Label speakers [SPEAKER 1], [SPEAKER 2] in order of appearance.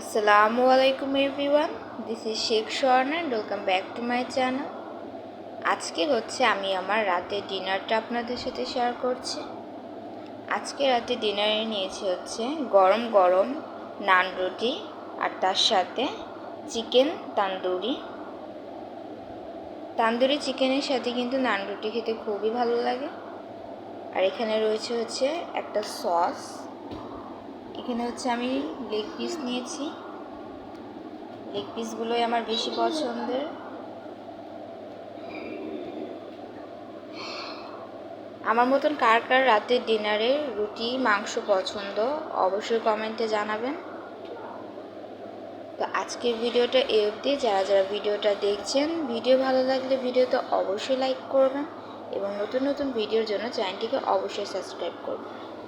[SPEAKER 1] আসসালামু আলাইকুম everyone this is Sheikh Swarna and welcome back to my channel আজকে হচ্ছে আমি আমার রাতের ডিনারটা আপনাদের সাথে শেয়ার করছি। আজকে রাতে ডিনারে নিয়েছি হচ্ছে গরম গরম নান রুটি আর তার সাথে চিকেন তান্দুরি। তান্দুরি চিকেনের সাথে কিন্তু নান রুটি খেতে খুবই ভালো লাগে। আর এখানে রয়েছে হচ্ছে একটা সস এখানে হচ্ছে আমি লেগ পিস নিয়েছি। লেগ পিসগুলোই আমার বেশি পছন্দের। আমার মতন কার কার রাতের ডিনারে রুটি, মাংস পছন্দ, অবশ্যই কমেন্টে জানাবেন। তো আজকের ভিডিওটা এ অবধি। যারা যারা ভিডিওটা দেখছেন, ভিডিও ভালো লাগলে ভিডিওতে অবশ্যই লাইক করবেন এবং নতুন নতুন ভিডিওর জন্য চ্যানেলটিকে অবশ্যই সাবস্ক্রাইব করবেন।